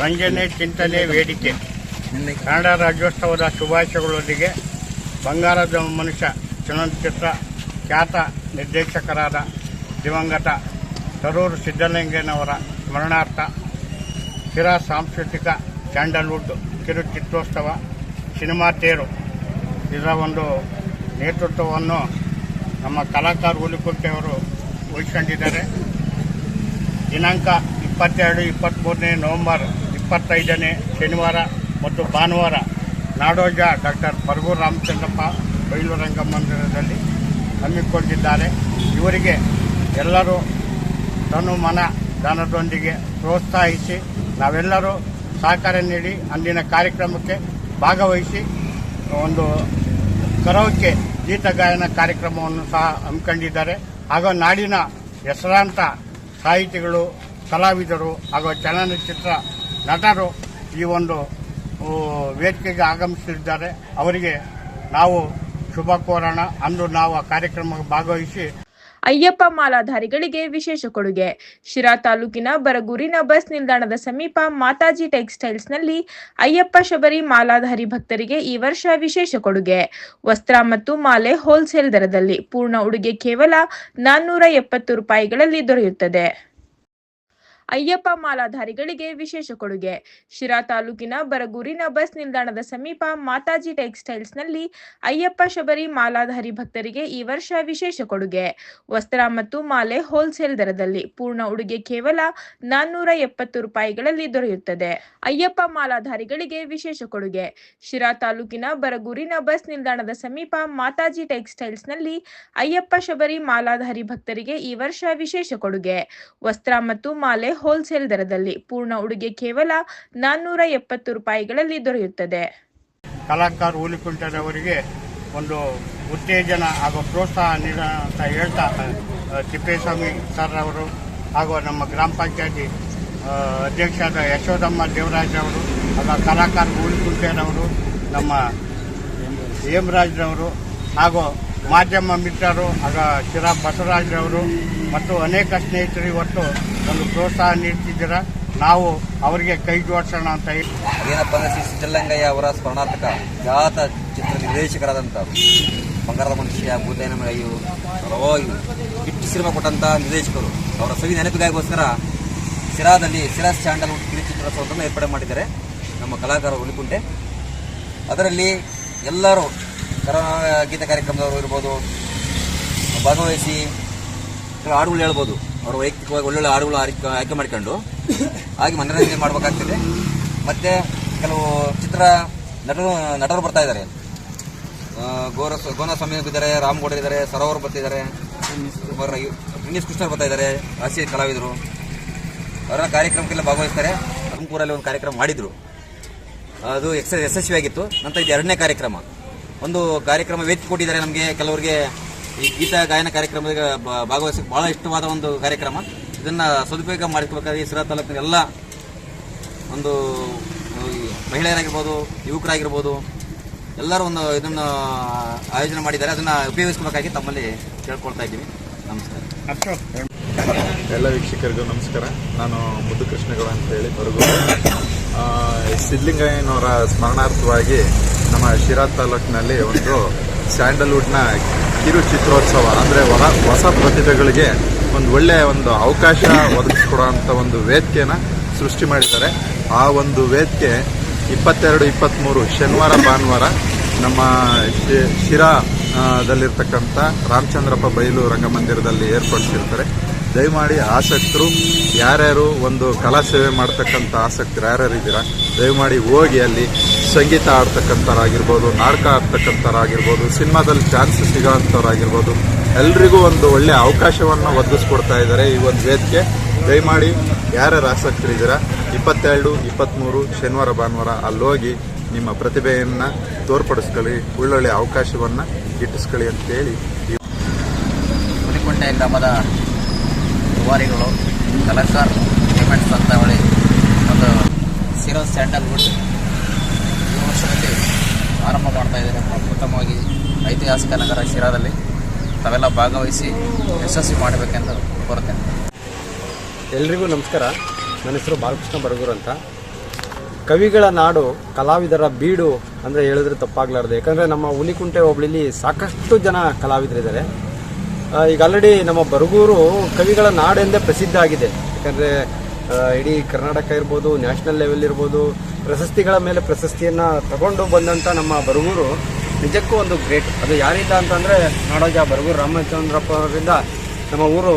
ರಂಜನೆ ಚಿಂತನೆ ವೇದಿಕೆ. ಕನ್ನಡ ರಾಜ್ಯೋತ್ಸವದ ಶುಭಾಶಯಗಳೊಂದಿಗೆ ಬಂಗಾರದ ಮನುಷ್ಯ ಚಲನಚಿತ್ರ ಖ್ಯಾತ ನಿರ್ದೇಶಕರಾದ ದಿವಂಗತ ತರೂರು ಸಿದ್ದಲಿಂಗನವರ ಸ್ಮರಣಾರ್ಥ ಸ್ಥಿರ ಸಾಂಸ್ಕೃತಿಕ ಸ್ಯಾಂಡಲ್ವುಡ್ ಕಿರು ಚಿತ್ರೋತ್ಸವ ಸಿನಿಮಾ ತೇರು. ಇದರ ಒಂದು ನೇತೃತ್ವವನ್ನು ನಮ್ಮ ಕಲಾಕಾರ ಹುಲಿಕುಂಟೆಯವರು ವಹಿಸ್ಕೊಂಡಿದ್ದಾರೆ. ದಿನಾಂಕ ಇಪ್ಪತ್ತೆರಡು ಇಪ್ಪತ್ತ್ಮೂರನೇ ನವೆಂಬರ್ ಇಪ್ಪತ್ತೈದನೇ ಶನಿವಾರ ಮತ್ತು ಭಾನುವಾರ ನಾಡೋಜ ಡಾಕ್ಟರ್ ಪರಗೂರು ರಾಮಚಂದ್ರಪ್ಪ ಬಯಲು ರಂಗಮಂದಿರದಲ್ಲಿ ಹಮ್ಮಿಕೊಂಡಿದ್ದಾರೆ. ಇವರಿಗೆ ಎಲ್ಲರೂ ತನು ಮನ ದಾನದೊಂದಿಗೆ ಪ್ರೋತ್ಸಾಹಿಸಿ ನಾವೆಲ್ಲರೂ ಸಹಕಾರ ನೀಡಿ ಅಂದಿನ ಕಾರ್ಯಕ್ರಮಕ್ಕೆ ಭಾಗವಹಿಸಿ ಒಂದು ಕರವಕ್ಕೆ ಗೀತ ಗಾಯನ ಕಾರ್ಯಕ್ರಮವನ್ನು ಸಹ ಹಮ್ಮಿಕೊಂಡಿದ್ದಾರೆ. ಹಾಗೂ ನಾಡಿನ ಹೆಸರಾಂತ ಸಾಹಿತಿಗಳು, ಕಲಾವಿದರು ಹಾಗೂ ಚಲನಚಿತ್ರ ನಟರು ಈ ಒಂದು ವೇದಿಕೆಗೆ ಆಗಮಿಸಿದ್ದಾರೆ. ಅವರಿಗೆ ನಾವು ಶುಭ ಕೋರೋಣ. ಅಂದು ನಾವು ಆ ಕಾರ್ಯಕ್ರಮಕ್ಕೆ ಭಾಗವಹಿಸಿ ಅಯ್ಯಪ್ಪ ಮಾಲಾಧಾರಿಗಳಿಗೆ ವಿಶೇಷ ಕೊಡುಗೆ. ಶಿರಾ ತಾಲೂಕಿನ ಬರಗೂರಿನ ಬಸ್ ನಿಲ್ದಾಣದ ಸಮೀಪ ಮಾತಾಜಿ ಟೆಕ್ಸ್ಟೈಲ್ಸ್ನಲ್ಲಿ ಅಯ್ಯಪ್ಪ ಶಬರಿ ಮಾಲಾಧಾರಿ ಭಕ್ತರಿಗೆ ಈ ವರ್ಷ ವಿಶೇಷ ಕೊಡುಗೆ. ವಸ್ತ್ರ ಮತ್ತು ಮಾಲೆ ಹೋಲ್ಸೇಲ್ ದರದಲ್ಲಿ ಪೂರ್ಣ ಉಡುಗೆ ಕೇವಲ ನಾನ್ನೂರ ಎಪ್ಪತ್ತು ರೂಪಾಯಿಗಳಲ್ಲಿ ದೊರೆಯುತ್ತದೆ. ಅಯ್ಯಪ್ಪ ಮಾಲಾಧಾರಿಗಳಿಗೆ ವಿಶೇಷ ಕೊಡುಗೆ. ಶಿರಾ ತಾಲೂಕಿನ ಬರಗೂರಿನ ಬಸ್ ನಿಲ್ದಾಣದ ಸಮೀಪ ಮಾತಾಜಿ ಟೆಕ್ಸ್ಟೈಲ್ಸ್ನಲ್ಲಿ ಅಯ್ಯಪ್ಪ ಶಬರಿ ಮಾಲಾಧಾರಿ ಭಕ್ತರಿಗೆ ಈ ವರ್ಷ ವಿಶೇಷ ಕೊಡುಗೆ. ವಸ್ತ್ರ ಮತ್ತು ಮಾಲೆ ಹೋಲ್ಸೇಲ್ ದರದಲ್ಲಿ ಪೂರ್ಣ ಉಡುಗೆ ಕೇವಲ ನಾನ್ನೂರ ಎಪ್ಪತ್ತು ರೂಪಾಯಿಗಳಲ್ಲಿ ದೊರೆಯುತ್ತದೆ. ಅಯ್ಯಪ್ಪ ಮಾಲಾಧಾರಿಗಳಿಗೆ ವಿಶೇಷ ಕೊಡುಗೆ. ಶಿರಾ ತಾಲೂಕಿನ ಬರಗೂರಿನ ಬಸ್ ನಿಲ್ದಾಣದ ಸಮೀಪ ಮಾತಾಜಿ ಟೆಕ್ಸ್ಟೈಲ್ಸ್ನಲ್ಲಿ ಅಯ್ಯಪ್ಪ ಶಬರಿ ಮಾಲಾಧಾರಿ ಭಕ್ತರಿಗೆ ಈ ವರ್ಷ ವಿಶೇಷ ಕೊಡುಗೆ. ವಸ್ತ್ರ ಮತ್ತು ಮಾಲೆ ಹೋಲ್ಸೇಲ್ ದರದಲ್ಲಿ ಪೂರ್ಣ ಉಡುಗೆ ಕೇವಲ ನಾನ್ನೂರ ಎಪ್ಪತ್ತು ರೂಪಾಯಿಗಳಲ್ಲಿ ದೊರೆಯುತ್ತದೆ. ಕಲಾಕಾರ ಹುಲಿಕುಂಟರವರಿಗೆ ಒಂದು ಉತ್ತೇಜನ ಹಾಗೂ ಪ್ರೋತ್ಸಾಹ ನೀಡ ಅಂತ ಹೇಳ್ತಾ ತಿಪ್ಪೇಸ್ವಾಮಿ ಸರ್ ಅವರು ಹಾಗೂ ನಮ್ಮ ಗ್ರಾಮ ಪಂಚಾಯತಿ ಅಧ್ಯಕ್ಷರಾದ ಯಶೋದಮ್ಮ ದೇವರಾಜ್ ಅವರು ಹಾಗೂ ಕಲಾಕಾರ ಹುಲಿಕುಂಟೆರವರು ನಮ್ಮ ಹೇಮರಾಜ್ರವರು ಹಾಗೂ ಮಾಧ್ಯಮ ಮಿತ್ರರು, ಆಗ ಶಿರಾ ಬಸವರಾಜ್ರವರು ಮತ್ತು ಅನೇಕ ಸ್ನೇಹಿತರು ಇವತ್ತು ಒಂದು ಪ್ರೋತ್ಸಾಹ ನೀಡ್ತಿದ್ದೀರ? ನಾವು ಅವರಿಗೆ ಕೈ ಜೋಡಿಸೋಣ ಅಂತ ಹೇಳಿ. ಏನಪ್ಪ ಅಂದ್ರೆ ಶ್ರೀ ಸಿದ್ದಲಿಂಗಯ್ಯ ಅವರ ಸ್ಮರಣಾರ್ಥಕ ಜಾತ ಚಿತ್ರ ನಿರ್ದೇಶಕರಾದಂಥ ಬಂಗಾರದ ಮನುಷ್ಯ ಬೂತೇನ ಅಯ್ಯು ಹಲವಾರು ಹಿಟ್ಟು ಸಿನಿಮಾ ಕೊಟ್ಟಂತ ನಿರ್ದೇಶಕರು. ಅವರ ಸವಿ ನೆನಪಿಗಾಗೋಸ್ಕರ ಸಿರಾದಲ್ಲಿ ಸಿರಾ ಸ್ಯಾಂಡಲ್ವುಡ್ ಕಿರುಚಿತ್ರೋತ್ಸವವನ್ನು ಏರ್ಪಾಡು ಮಾಡಿದ್ದಾರೆ ನಮ್ಮ ಕಲಾಕಾರ ಹುಲಿಕುಂಟೆ. ಅದರಲ್ಲಿ ಎಲ್ಲರೂ ಕರ ಗೀತ ಕಾರ್ಯಕ್ರಮದವರು ಇರ್ಬೋದು, ಭಾಗವಹಿಸಿ ಹಾಡುಗಳು ಹೇಳ್ಬೋದು. ಅವರು ವೈಯಕ್ತಿಕವಾಗಿ ಒಳ್ಳೊಳ್ಳೆ ಹಾಡುಗಳು ಆರಿ ಆಯ್ಕೆ ಮಾಡಿಕೊಂಡು, ಹಾಗೆ ಮನರಂಜನೆ ಮಾಡಬೇಕಾಗ್ತದೆ. ಮತ್ತು ಕೆಲವು ಚಿತ್ರ ನಟರು ನಟರು ಬರ್ತಾ ಇದ್ದಾರೆ. ಗೋರ, ಗೋನಸ್ವಾಮಿ ಇದ್ದಾರೆ ರಾಮಗೌಡ ಇದ್ದಾರೆ, ಸರೋವರ್ ಬರ್ತಿದ್ದಾರೆ. ಇಂಗ್ಲೀಷ್ ಕೃಷ್ಣ ಬರ್ತಾ ಇದ್ದಾರೆ ಹಾಸ್ಯ ಕಲಾವಿದರು. ಅವರ ಕಾರ್ಯಕ್ರಮಕ್ಕೆಲ್ಲ ಭಾಗವಹಿಸ್ತಾರೆ. ತುಮಕೂರಲ್ಲಿ ಒಂದು ಕಾರ್ಯಕ್ರಮ ಮಾಡಿದರು. ಅದು ಯಶಸ್ವಿಯಾಗಿತ್ತು. ನಂತರ ಇದು ಎರಡನೇ ಕಾರ್ಯಕ್ರಮ. ಒಂದು ಕಾರ್ಯಕ್ರಮ ವೇದಿಕೆ ಕೊಟ್ಟಿದ್ದಾರೆ ನಮಗೆ ಕೆಲವರಿಗೆ. ಈ ಗೀತ ಗಾಯನ ಕಾರ್ಯಕ್ರಮದಾಗ ಭಾಗವಹಿಸಿ ಭಾಗವಹಿಸಕ್ಕೆ ಬಹಳ ಇಷ್ಟವಾದ ಒಂದು ಕಾರ್ಯಕ್ರಮ. ಇದನ್ನ ಸದುಪಯೋಗ ಮಾಡಿಕೊಳ್ಬೇಕಾದ್ರೆ ಈ ಸಿರಾ ತಾಲೂಕಿನ ಎಲ್ಲ ಒಂದು ಮಹಿಳೆಯರಾಗಿರ್ಬೋದು, ಯುವಕರಾಗಿರ್ಬೋದು, ಎಲ್ಲರೂ ಒಂದು ಇದನ್ನು ಆಯೋಜನೆ ಮಾಡಿದ್ದಾರೆ. ಅದನ್ನ ಉಪಯೋಗಿಸ್ಕೋಬೇಕಾಗಿ ತಮ್ಮಲ್ಲಿ ಕೇಳ್ಕೊಳ್ತಾ ಇದ್ದೀವಿ. ನಮಸ್ಕಾರ. ಎಲ್ಲ ವೀಕ್ಷಕರಿಗೂ ನಮಸ್ಕಾರ. ನಾನು ಮುದ್ದು ಕೃಷ್ಣಗೌಡ ಅಂತ ಹೇಳಿ ಬರಗು ಸಿದ್ಲಿಂಗಯ್ಯನವರ ಸ್ಮರಣಾರ್ಥವಾಗಿ ನಮ್ಮ ಶಿರಾ ತಾಲೂಕಿನಲ್ಲಿ ಒಂದು ಸ್ಯಾಂಡಲ್ವುಡ್ನ ಕಿರು ಚಿತ್ರೋತ್ಸವ ಅಂದರೆ ಹೊರ ಹೊಸ ಪ್ರತಿಭೆಗಳಿಗೆ ಒಂದು ಒಳ್ಳೆಯ ಒಂದು ಅವಕಾಶ ಒದಗಿಸ್ಕೊಡೋಂಥ ಒಂದು ವೇದಿಕೆನ ಸೃಷ್ಟಿ ಮಾಡಿದ್ದಾರೆ. ಆ ಒಂದು ವೇದಿಕೆ ಇಪ್ಪತ್ತೆರಡು ಇಪ್ಪತ್ತ್ಮೂರು ಶನಿವಾರ, ಭಾನುವಾರ ನಮ್ಮ ಶಿ- ಶಿರಾ ರಾಮಚಂದ್ರಪ್ಪ ಬಯಲು ರಂಗಮಂದಿರದಲ್ಲಿ ಏರ್ಪಡಿಸಿರ್ತಾರೆ. ದಯಮಾಡಿ ಆಸಕ್ತರು, ಯಾರ್ಯಾರು ಒಂದು ಕಲಾ ಸೇವೆ ಮಾಡ್ತಕ್ಕಂಥ ಆಸಕ್ತರು, ಯಾರ್ಯಾರು ಇದ್ದೀರಾ, ದಯಮಾಡಿ ಹೋಗಿ ಅಲ್ಲಿ ಸಂಗೀತ ಆಡ್ತಕ್ಕಂಥವ್ರಾಗಿರ್ಬೋದು ನಾಟಕ ಆಡ್ತಕ್ಕಂಥವ್ರಾಗಿರ್ಬೋದು ಸಿನಿಮಾದಲ್ಲಿ ಚಾನ್ಸ್ ಸಿಗೋವಂಥವ್ರಾಗಿರ್ಬೋದು ಎಲ್ರಿಗೂ ಒಂದು ಒಳ್ಳೆಯ ಅವಕಾಶವನ್ನು ಒದಗಿಸ್ಕೊಡ್ತಾ ಇದ್ದಾರೆ ಈ ಒಂದು ವೇದಿಕೆ. ದಯಮಾಡಿ, ಯಾರ್ಯಾರು ಆಸಕ್ತರಿದ್ದೀರಾ ಇಪ್ಪತ್ತೆರಡು ಇಪ್ಪತ್ತ್ಮೂರು ಶನಿವಾರ, ಭಾನುವಾರ ಅಲ್ಲೋಗಿ ನಿಮ್ಮ ಪ್ರತಿಭೆಯನ್ನು ತೋರ್ಪಡಿಸ್ಕೊಳ್ಳಿ, ಒಳ್ಳೊಳ್ಳೆ ಅವಕಾಶವನ್ನು ಗಿಟ್ಟಿಸ್ಕೊಳ್ಳಿ ಅಂತೇಳಿ ಹುಲಿಕುಂಟೆ ಗ್ರಾಮದ ದುವಾರಿಗಳು ಕಲಾಕಾರ್ ಪೇಮೆಂಟ್ಸ್ ಅಂತ ಒಂದು ಸಿರೋ ಸ್ಯಾಂಡಲ್ವುಡ್ ವರ್ಷದಲ್ಲಿ ಆರಂಭ ಮಾಡ್ತಾ ಇದ್ದಾರೆ ಪ್ರಥಮವಾಗಿ ಐತಿಹಾಸಿಕ ನಗರ ಶಿರಾದಲ್ಲಿ ತಾವೆಲ್ಲ ಭಾಗವಹಿಸಿ ಯಶಸ್ವಿ ಮಾಡಬೇಕೆಂದು ಕೋರುತ್ತೇನೆ. ಎಲ್ರಿಗೂ ನಮಸ್ಕಾರ. ನನ್ನ ಹೆಸರು ಬಾಲಕೃಷ್ಣ ಬರಗೂರು ಅಂತ. ಕವಿಗಳ ನಾಡು, ಕಲಾವಿದರ ಬೀಡು ಅಂದರೆ ಹೇಳಿದ್ರೆ ತಪ್ಪಾಗ್ಲಾರ್ದು. ಯಾಕಂದರೆ ನಮ್ಮ ಹುಲಿಕುಂಟೆ ಹೋಬಳಿಲಿ ಸಾಕಷ್ಟು ಜನ ಕಲಾವಿದರಿದ್ದಾರೆ ಈಗ ಆಲ್ರೆಡಿ ನಮ್ಮ ಬರಗೂರು ಕವಿಗಳ ನಾಡೆಂದೇ ಪ್ರಸಿದ್ಧ ಆಗಿದೆ. ಯಾಕಂದರೆ ಇಡೀ ಕರ್ನಾಟಕ ಇರ್ಬೋದು ನ್ಯಾಷನಲ್ ಲೆವೆಲ್ ಇರ್ಬೋದು ಪ್ರಶಸ್ತಿಗಳ ಮೇಲೆ ಪ್ರಶಸ್ತಿಯನ್ನು ತಗೊಂಡು ಬಂದಂಥ ನಮ್ಮ ಬರಗೂರು ನಿಜಕ್ಕೂ ಒಂದು ಗ್ರೇಟ್. ಅದು ಯಾರಿಂದ ಅಂತಂದರೆ ನಾಡೋಜ ಬರಗೂರು ರಾಮಚಂದ್ರಪ್ಪ ಅವರಿಂದ ನಮ್ಮ ಊರು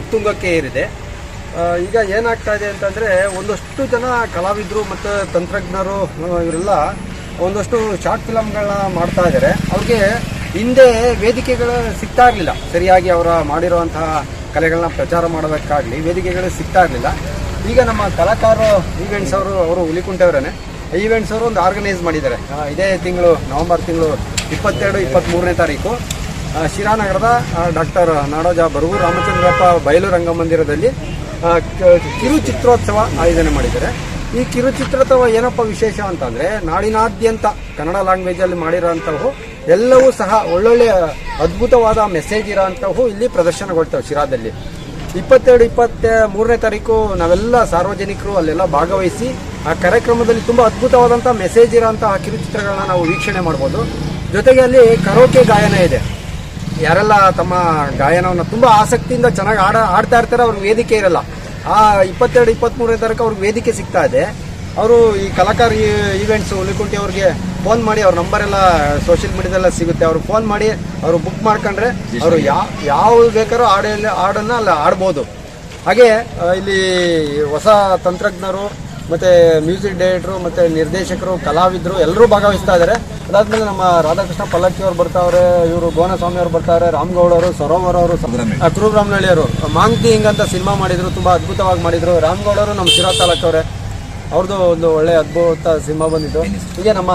ಉತ್ತುಂಗಕ್ಕೆ ಏರಿದೆ. ಈಗ ಏನಾಗ್ತಾ ಇದೆ ಅಂತಂದರೆ ಒಂದಷ್ಟು ಜನ ಕಲಾವಿದರು ಮತ್ತು ತಂತ್ರಜ್ಞರು ಇವರೆಲ್ಲ ಒಂದಷ್ಟು ಶಾರ್ಟ್ ಫಿಲಮ್ಗಳನ್ನ ಮಾಡ್ತಾ ಇದ್ದಾರೆ ಅವ್ರಿಗೆ ಹಿಂದೆ ವೇದಿಕೆಗಳು ಸಿಗ್ತಾ ಇರಲಿಲ್ಲ. ಸರಿಯಾಗಿ ಅವರ ಮಾಡಿರುವಂತಹ ಕಲೆಗಳನ್ನ ಪ್ರಚಾರ ಮಾಡೋದಕ್ಕಾಗಲಿ ವೇದಿಕೆಗಳು ಸಿಗ್ತಾ ಇರಲಿಲ್ಲ. ಈಗ ನಮ್ಮ ಕಲಾಕಾರರು ಈವೆಂಟ್ಸ್ ಅವರು ಅವರು ಹುಲಿಕುಂಟೆಯವರೇ ಈವೆಂಟ್ಸ್ ಅವರು ಒಂದು ಆರ್ಗನೈಸ್ ಮಾಡಿದ್ದಾರೆ. ಇದೇ ತಿಂಗಳು, ನವೆಂಬರ್ ತಿಂಗಳು ಇಪ್ಪತ್ತೆರಡು ಇಪ್ಪತ್ತ್ಮೂರನೇ ತಾರೀಕು. ಶಿರಾನಗರದ ಡಾಕ್ಟರ್ ನಾಡೋಜ ಬರಗೂರು ರಾಮಚಂದ್ರಪ್ಪ ಬಯಲು ರಂಗಮಂದಿರದಲ್ಲಿ ಕಿರು ಚಿತ್ರೋತ್ಸವ ಆಯೋಜನೆ ಮಾಡಿದ್ದಾರೆ. ಈ ಕಿರು ಚಿತ್ರೋತ್ಸವ ಏನಪ್ಪ ವಿಶೇಷ ಅಂತಂದ್ರೆ, ನಾಡಿನಾದ್ಯಂತ ಕನ್ನಡ ಲ್ಯಾಂಗ್ವೇಜಲ್ಲಿ ಮಾಡಿರೋಂಥವು ಎಲ್ಲವೂ ಸಹ ಒಳ್ಳೊಳ್ಳೆ ಅದ್ಭುತವಾದ ಮೆಸೇಜ್ ಇರೋಂಥವು ಇಲ್ಲಿ ಪ್ರದರ್ಶನಗೊಳ್ತವೆ ಶಿರಾದಲ್ಲಿ. ಇಪ್ಪತ್ತೆರಡು, ಇಪ್ಪತ್ತ ಮೂರನೇ ತಾರೀಕು ನಾವೆಲ್ಲ ಸಾರ್ವಜನಿಕರು ಅಲ್ಲೆಲ್ಲ ಭಾಗವಹಿಸಿ ಆ ಕಾರ್ಯಕ್ರಮದಲ್ಲಿ ತುಂಬ ಅದ್ಭುತವಾದಂಥ ಮೆಸೇಜ್ ಇರೋಂತಹ ಕಿರುಚಿತ್ರಗಳನ್ನ ನಾವು ವೀಕ್ಷಣೆ ಮಾಡ್ಬೋದು. ಜೊತೆಗೆ ಅಲ್ಲಿ ಕರೋಕೆ ಗಾಯನ ಇದೆ. ಯಾರೆಲ್ಲ ತಮ್ಮ ಗಾಯನವನ್ನು ತುಂಬ ಆಸಕ್ತಿಯಿಂದ ಚೆನ್ನಾಗಿ ಆಡ, ಆಡ್ತಾ ಇರ್ತಾರೆ ಅವ್ರಿಗೆ ವೇದಿಕೆ ಇರಲ್ಲ. ಆ ಇಪ್ಪತ್ತೆರಡು ಇಪ್ಪತ್ತ್ಮೂರನೇ ತಾರೀಕು ಅವ್ರಿಗೆ ವೇದಿಕೆ ಸಿಗ್ತಾ ಇದೆ. ಅವರು ಈ ಕಲಾಕಾರ ಈವೆಂಟ್ಸ್ ಹುಲಿಕುಂಟಿ ಅವ್ರಿಗೆ ಫೋನ್ ಮಾಡಿ ಅವ್ರ ನಂಬರ್ ಎಲ್ಲ ಸೋಷಿಯಲ್ ಮೀಡಿಯಾದಲ್ಲ ಸಿಗುತ್ತೆ. ಅವ್ರು ಫೋನ್ ಮಾಡಿ ಅವರು ಬುಕ್ ಮಾಡ್ಕೊಂಡ್ರೆ ಅವರು ಯಾವ ಯಾವ ಬೇಕಾದ್ರೂ ಹಾಡಲ್ಲಿ ಹಾಡನ್ನು ಅಲ್ಲಿ ಆಡ್ಬೋದು. ಹಾಗೆ ಇಲ್ಲಿ ಹೊಸ ತಂತ್ರಜ್ಞರು ಮತ್ತೆ ಮ್ಯೂಸಿಕ್ ಡೈರೆಕ್ಟ್ರು ಮತ್ತೆ ನಿರ್ದೇಶಕರು ಕಲಾವಿದರು ಎಲ್ಲರೂ ಭಾಗವಹಿಸ್ತಾ ಇದ್ದಾರೆ ಅದಾದಮೇಲೆ ನಮ್ಮ ರಾಧಾಕೃಷ್ಣ ಪಲ್ಲಕ್ಕಿ ಅವರು ಬರ್ತಾವ್ರೆ ಇವರು ಗೋನಸ್ವಾಮಿ ಅವ್ರು ಬರ್ತಾರೆ ರಾಮ್ಗೌಡ ಅವರು ಸರೋವರ ಅವರು ಕುರುಬ್ರಾಮ್ನಳ್ಳಿ ಅವರು. ಮಾಂಗ್ತಿ ಹಿಂಗ್ ಅಂತ ಸಿನಿಮಾ ಮಾಡಿದ್ರು ತುಂಬಾ ಅದ್ಭುತವಾಗಿ ಮಾಡಿದ್ರು. ರಾಮಗೌಡ ಅವರು ನಮ್ಮ ಶಿರಾ ತಾಲೂಕವ್ರೆ. ಅವ್ರದ್ದು ಒಂದು ಒಳ್ಳೆ ಅದ್ಭುತ ಸಿನಿಮಾ ಬಂದಿತ್ತು ಹೀಗೆ ನಮ್ಮ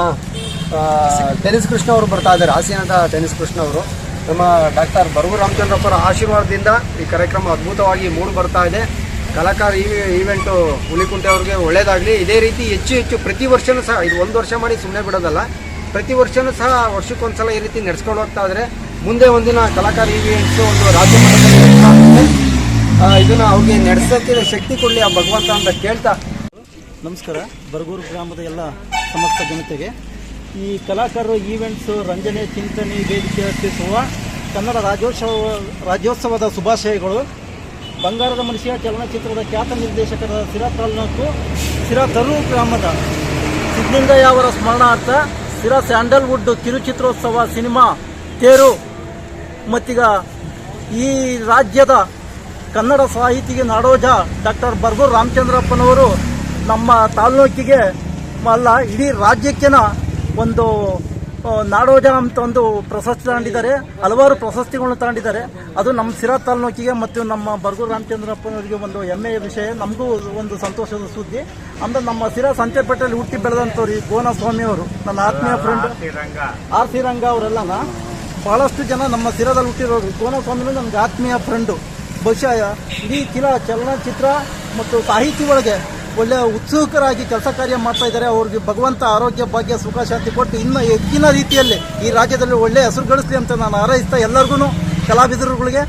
ಟೆನಿಸ್ ಕೃಷ್ಣ ಅವರು ಬರ್ತಾ ಇದ್ದಾರೆ, ಹಾಸ್ಯನಟ ಟೆನಿಸ್ ಕೃಷ್ಣ ಅವರು. ನಮ್ಮ ಡಾಕ್ಟರ್ ಬರಗು ರಾಮಚಂದ್ರಪ್ಪರ ಆಶೀರ್ವಾದದಿಂದ ಈ ಕಾರ್ಯಕ್ರಮ ಅದ್ಭುತವಾಗಿ ಮೂಡಿ ಬರ್ತಾ ಇದೆ. ಕಲಾಕಾರ ಈವೆಂಟು ಹುಲಿಕುಂಟೆ ಅವ್ರಿಗೆ ಒಳ್ಳೇದಾಗಲಿ. ಇದೇ ರೀತಿ ಹೆಚ್ಚು ಹೆಚ್ಚು ಪ್ರತಿ ವರ್ಷವೂ ಸಹ, ಇದು ಒಂದು ವರ್ಷ ಮಾಡಿ ಸುಮ್ಮನೆ ಬಿಡೋದಲ್ಲ, ಪ್ರತಿ ವರ್ಷವೂ ಸಹ ವರ್ಷಕ್ಕೊಂದ್ಸಲ ಈ ರೀತಿ ನಡ್ಸ್ಕೊಂಡು ಹೋಗ್ತಾ ಇದ್ರೆ ಮುಂದೆ ಒಂದಿನ ಕಲಾಕಾರ ಈವೆಂಟ್ಸು ಒಂದು ರಾಜ್ಯ ಇದನ್ನ ಅವ್ರಿಗೆ ನಡೆಸೋಕ್ಕೆ ಶಕ್ತಿ ಕೊಡಲಿ ಆ ಭಗವಂತ ಅಂತ ಕೇಳ್ತಾ ನಮಸ್ಕಾರ. ಬರಗೂರು ಗ್ರಾಮದ ಎಲ್ಲ ಸಮಸ್ತ ಜನತೆಗೆ ಈ ಕಲಾಕಾರರು ಈವೆಂಟ್ಸು, ರಂಜನೆ, ಚಿಂತನೆ, ವೇದಿಕೆ ಅರ್ಪಿಸುವ ಕನ್ನಡ ರಾಜ್ಯೋತ್ಸವ, ರಾಜ್ಯೋತ್ಸವದ ಶುಭಾಶಯಗಳು. ಬಂಗಾರದ ಮನುಷ್ಯ ಚಲನಚಿತ್ರದ ಖ್ಯಾತ ನಿರ್ದೇಶಕರ ಸಿರಾ ತಾಲೂಕು ಸಿರಾ ತರು ಗ್ರಾಮದ ಸಿದ್ಧಲಿಂಗಯ್ಯ ಅವರ ಸ್ಮರಣಾರ್ಥ ಸಿರಾ ಸ್ಯಾಂಡಲ್ವುಡ್ ಕಿರುಚಿತ್ರೋತ್ಸವ ಸಿನಿಮಾ ತೇರು ಮತ್ತೀಗ ಈ ರಾಜ್ಯದ ಕನ್ನಡ ಸಾಹಿತಿಗೆ ನಾಡೋಜ ಡಾಕ್ಟರ್ ಬರ್ಗೂರು ರಾಮಚಂದ್ರಪ್ಪನವರು ನಮ್ಮ ತಾಲೂಕಿಗೆ ಅಲ್ಲ, ಇಡೀ ರಾಜ್ಯಕ್ಕೆನ ಒಂದು ನಾಡೋಜ ಅಂತ ಒಂದು ಪ್ರಶಸ್ತಿ ತಗೊಂಡಿದ್ದಾರೆ. ಹಲವಾರು ಪ್ರಶಸ್ತಿಗಳನ್ನು ತಗೊಂಡಿದ್ದಾರೆ. ಅದು ನಮ್ಮ ಸಿರಾ ತಾಲೂಕಿಗೆ ಮತ್ತು ನಮ್ಮ ಬರ್ಗೂರು ರಾಮಚಂದ್ರಪ್ಪನವರಿಗೆ ಒಂದು ಹೆಮ್ಮೆಯ ವಿಷಯ. ನಮಗೂ ಒಂದು ಸಂತೋಷದ ಸುದ್ದಿ. ಅಂದ್ರೆ ನಮ್ಮ ಸಿರಾ ಸಂತೆಪೇಟೆಯಲ್ಲಿ ಹುಟ್ಟಿ ಬೆಳೆದಂಥವ್ರು ಈ ಸ್ವಾಮಿ ಅವರು, ನನ್ನ ಆತ್ಮೀಯ ಫ್ರೆಂಡ್ ಆರ್ ಸಿ ರಂಗ ಅವರೆಲ್ಲನ? ಬಹಳಷ್ಟು ಜನ ನಮ್ಮ ಸಿರಾದಲ್ಲಿ ಹುಟ್ಟಿರೋರು. ಗೋನಸ್ವಾಮಿನೂ ನನಗೆ ಆತ್ಮೀಯ ಫ್ರೆಂಡು ಬಹುಶಃ ಇಡೀ ಕಿಲಾ ಚಲನಚಿತ್ರ ಮತ್ತು ಸಾಹಿತಿ ಒಳಗೆ ಒಳ್ಳೆಯ ಉತ್ಸುಕರಾಗಿ ಕೆಲಸ ಕಾರ್ಯ ಮಾಡ್ತಾ ಇದ್ದಾರೆ. ಅವ್ರಿಗೆ ಭಗವಂತ ಆರೋಗ್ಯ, ಭಾಗ್ಯ, ಸುಖ, ಶಾಂತಿ ಕೊಟ್ಟು ಇನ್ನೂ ಹೆಚ್ಚಿನ ರೀತಿಯಲ್ಲಿ ಈ ರಾಜ್ಯದಲ್ಲಿ ಒಳ್ಳೆಯ ಹೆಸರು ಗಳಿಸಲಿ ಅಂತ ನಾನು ಹಾರೈಸ್ತಾ ಎಲ್ಲರಿಗೂ ಕಲಾವಿದರುಗಳಿಗೆ